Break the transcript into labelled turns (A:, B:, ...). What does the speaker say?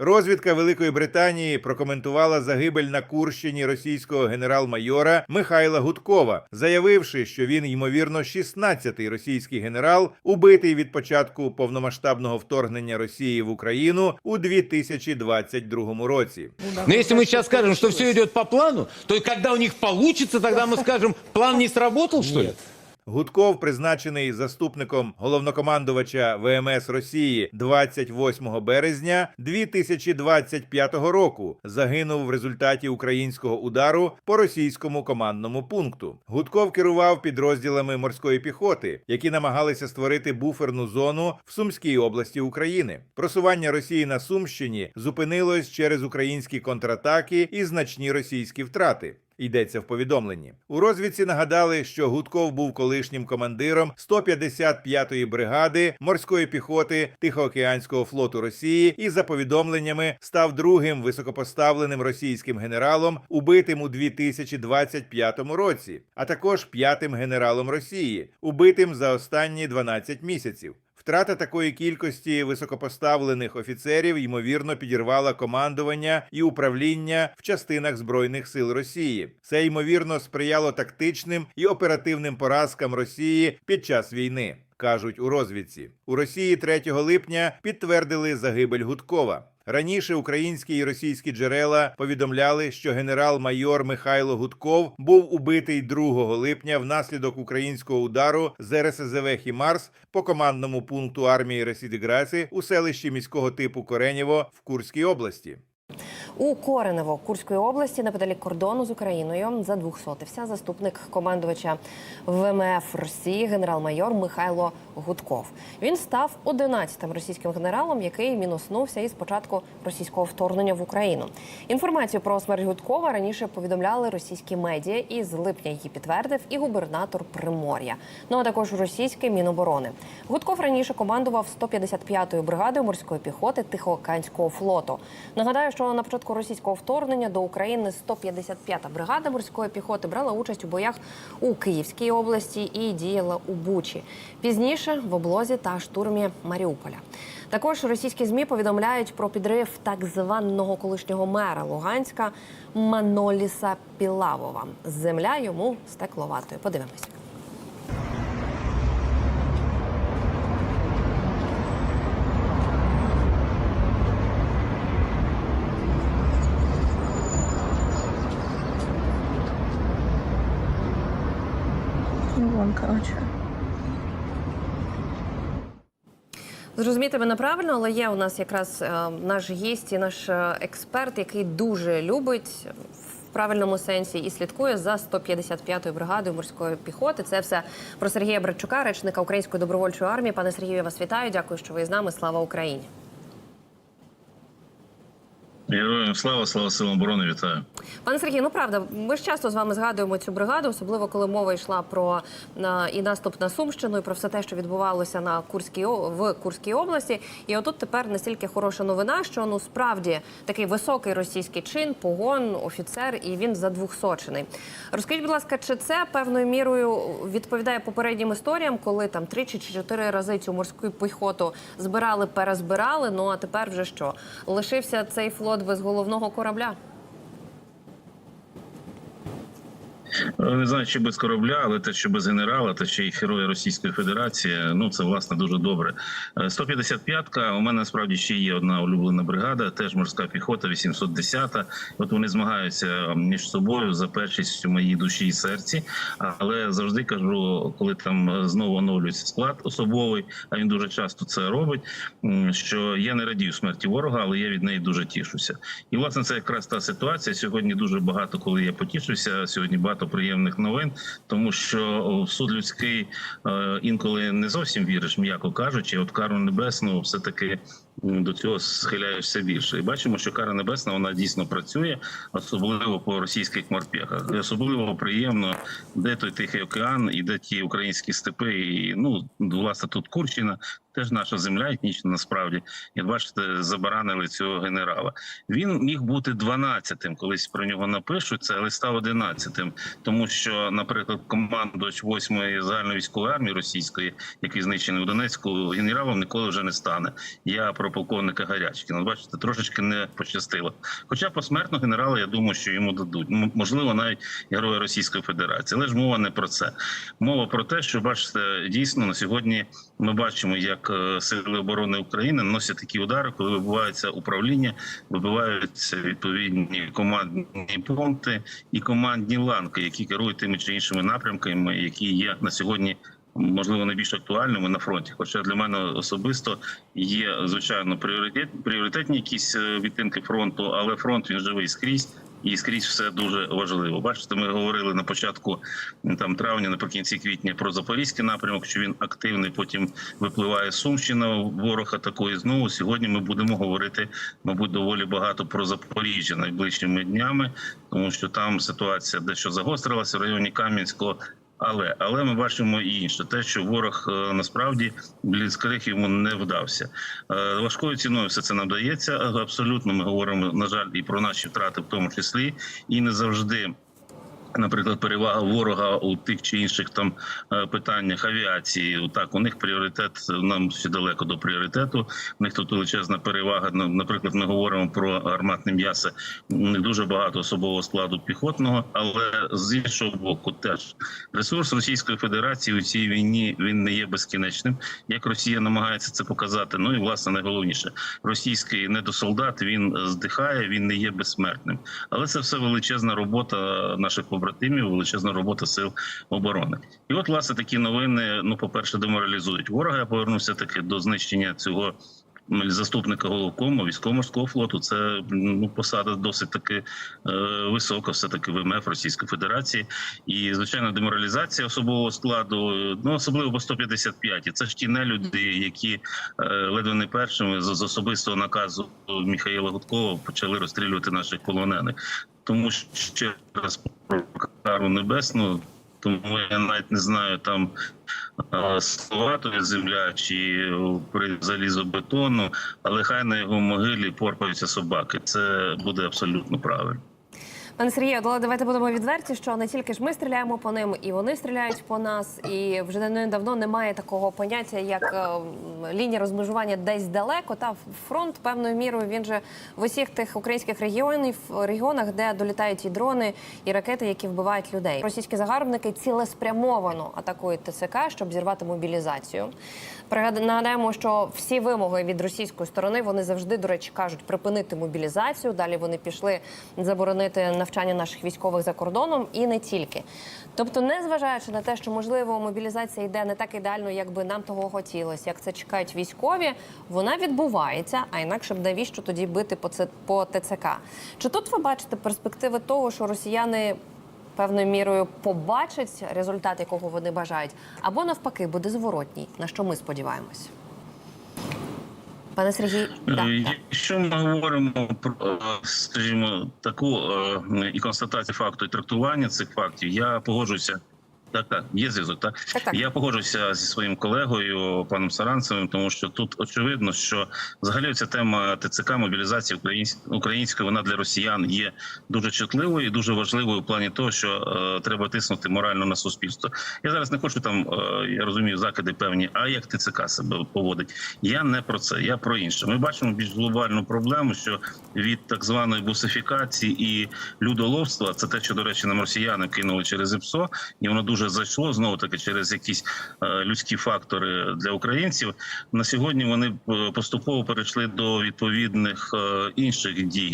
A: Розвідка Великої Британії прокоментувала загибель на Курщині російського генерал-майора Михайла Гудкова, заявивши, що він ймовірно 16-й російський генерал, убитий від початку повномасштабного вторгнення Росії в Україну у 2022 році.
B: Но если мы сейчас скажем, что все идет по плану, то когда у них получится, тогда мы скажем, план не сработал, что ли?
A: Гудков, призначений заступником головнокомандувача ВМС Росії 28 березня 2025 року, загинув в результаті українського удару по російському командному пункту. Гудков керував підрозділами морської піхоти, які намагалися створити буферну зону в Сумській області України. Просування Росії на Сумщині зупинилось через українські контратаки і значні російські втрати. Йдеться в повідомленні. У розвідці нагадали, що Гудков був колишнім командиром 155-ї бригади морської піхоти Тихоокеанського флоту Росії і за повідомленнями став другим високопоставленим російським генералом, убитим у 2025 році, а також п'ятим генералом Росії, убитим за останні 12 місяців. Втрата такої кількості високопоставлених офіцерів ймовірно підірвала командування і управління в частинах збройних сил Росії. Це ймовірно сприяло тактичним і оперативним поразкам Росії під час війни. Кажуть у розвідці у Росії 3 липня підтвердили загибель Гудкова. Раніше українські і російські джерела повідомляли, що генерал-майор Михайло Гудков був убитий 2 липня внаслідок українського удару з РСЗВ Хімарс по командному пункту армії Ресідіграси у селищі міського типу Коренєво в Курській області.
C: У Коренево Курської області неподалік кордону з Україною задвухсотився заступник командувача ВМФ Росії генерал-майор Михайло Гудков. Він став 11-тим російським генералом, який мінуснувся із початку російського вторгнення в Україну. Інформацію про смерть Гудкова раніше повідомляли російські медіа, і з липня її підтвердив і губернатор Примор'я. Ну а також російське міноборони. Гудков раніше командував 155-ю бригадою морської піхоти Тихоокеанського флоту. Нагадаю, що на початку російського вторгнення до України 155-та бригада морської піхоти брала участь у боях у Київській області і діяла у Бучі. Пізніше в облозі та штурмі Маріуполя. Також російські змі повідомляють про підрив так званого колишнього мера Луганська Маноліса Пілавова. Земля йому стекловатою. Подивимось.
D: Ну, вон, короче.
C: Зрозуміти мене правильно, але є у нас якраз е, наш гість і наш е, експерт, який дуже любить в правильному сенсі і слідкує за 155-ю бригадою морської піхоти. Це все про Сергія Братчука, речника Української добровольчої армії. Пане Сергію, я вас вітаю. Дякую, що ви з нами. Слава Україні.
E: Героям слава, слава силам оборони, вітаю.
C: Пане Сергію, ну правда, ми ж часто з вами згадуємо цю бригаду, особливо коли мова йшла про на, і наступ на Сумщину, і про все те, що відбувалося на Курській в Курській області. І отут тепер настільки хороша новина, що ну справді такий високий російський чин, погон, офіцер, і він задвухсочений. Розкажіть, будь ласка, чи це певною мірою відповідає попереднім історіям, коли там тричі чи чотири рази цю морську піхоту збирали, перезбирали? Ну а тепер вже що? Лишився цей флот без головного корабля?
E: Не знаю, чи без корабля, але те, що без генерала, та ще й герої Російської Федерації. Ну це власне дуже добре. Е, 155-ка, У мене насправді ще є одна улюблена бригада, теж морська піхота, 810-та. От вони змагаються між собою за першість у моїй душі і серці. Але завжди кажу, коли там е, знову оновлюється склад особовий, а він дуже часто це робить. Що я не радію смерті ворога, але я від неї дуже тішуся. І власне це якраз та ситуація. Сьогодні дуже багато, коли я потішуся. Сьогодні багато приємних новин, тому що в суд людський е, інколи не зовсім віриш, м'яко кажучи. От кару небесну, все таки до цього схиляєшся більше. І бачимо, що кара небесна вона дійсно працює, особливо по російських морпехах. Особливо приємно, де той тихий океан і де ті українські степи. І ну власне тут Курщина, Теж наша земля етнічна насправді, як бачите, забаранили цього генерала. Він міг бути 12-тим, колись про нього напишуть це, але став 11-тим. Тому що, наприклад, командувач 8-ї загальновійськової армії російської, який знищений у Донецьку, генералом ніколи вже не стане. Я про полковника Гарячкіна. Бачите, трошечки не пощастило. Хоча посмертно генерала, я думаю, що йому дадуть. Можливо, навіть героя Російської Федерації. Але ж мова не про це. Мова про те, що бачите, дійсно на сьогодні ми бачимо, як е, сили оборони України наносять такі удари, коли вибивається управління, вибиваються відповідні командні пункти і командні ланки, які керують тими чи іншими напрямками, які є на сьогодні. Можливо, найбільш актуальними на фронті. Хоча для мене особисто є звичайно пріоритет, пріоритетні якісь е, відтинки фронту, але фронт він живий скрізь. І скрізь все дуже важливо. Бачите, ми говорили на початку там травня, наприкінці квітня про запорізький напрямок, що він активний. Потім випливає Сумщина, ворог атакує знову. Сьогодні ми будемо говорити, мабуть, доволі багато про Запоріжжя найближчими днями, тому що там ситуація дещо загострилася в районі Кам'янського. Але але ми бачимо і інше, те, що ворог е, насправді бліцкриг йому не вдався. Е, Важкою ціною все це нам дається. Абсолютно ми говоримо на жаль і про наші втрати, в тому числі, і не завжди. Наприклад, перевага ворога у тих чи інших там е, питаннях авіації. Так, у них пріоритет нам ще далеко до пріоритету. У них тут величезна перевага. Ну, Наприклад, ми говоримо про гарматне м'ясо. Не дуже багато особового складу піхотного, але з іншого боку, теж ресурс Російської Федерації у цій війні він не є безкінечним. Як Росія намагається це показати? Ну і власне найголовніше, російський недосолдат він здихає, він не є безсмертним. Але це все величезна робота наших побратимів, величезна робота сил оборони. І от власне такі новини. Ну, по перше, деморалізують ворога. Я повернувся таки до знищення цього. Заступника головкому військово-морського флоту це ну посада досить таки е, висока, все таки ВМФ Російської Федерації, і звичайно, деморалізація особового складу, е, ну особливо по 155. І це ж ті нелюди, які е, ледве не першими з, з особистого наказу Михайла Гудкова почали розстрілювати наших полонених. Тому що ще раз про кару небесну, тому я навіть не знаю там е, слова то земля чи при залізобетону, але хай на його могилі порпаються собаки. Це буде абсолютно правильно.
C: Пане Сергію, давайте будемо відверті, що не тільки ж ми стріляємо по ним, і вони стріляють по нас. І вже не давно немає такого поняття, як е, лінія розмежування десь далеко. Та фронт певною мірою він же в усіх тих українських регіонів регіонах, де долітають і дрони, і ракети, які вбивають людей. Російські загарбники цілеспрямовано атакують ТЦК, щоб зірвати мобілізацію. Нагадаємо, що всі вимоги від російської сторони вони завжди, до речі, кажуть припинити мобілізацію. Далі вони пішли заборонити навчання наших військових за кордоном і не тільки. Тобто, не зважаючи на те, що можливо мобілізація йде не так ідеально, як би нам того хотілося, як це чекають військові, вона відбувається. А інакше б навіщо тоді бити по це по ТЦК? Чи тут ви бачите перспективи того, що росіяни певною мірою побачать результат, якого вони бажають, або навпаки буде зворотній, на що ми сподіваємось. Пане Сергій,
E: Е. Якщо ми говоримо про, е, скажімо, таку е, і констатацію факту, і трактування цих фактів, я погоджуюся. Так, так, є зв'язок. Так?
C: Так, так.
E: я погоджуюся зі своїм колегою паном Саранцевим, тому що тут очевидно, що взагалі ця тема ТЦК мобілізації українсь- української вона для росіян є дуже чутливою і дуже важливою в плані того, що е, треба тиснути морально на суспільство. Я зараз не хочу там, е, я розумію, закиди певні. А як ТЦК себе поводить? Я не про це, я про інше. Ми бачимо більш глобальну проблему, що від так званої бусифікації і людоловства, це те, що до речі, нам росіяни кинули через ІПСО, і воно дуже зайшло знову таки через якісь е, людські фактори для українців. На сьогодні вони е, поступово перейшли до відповідних е, інших дій.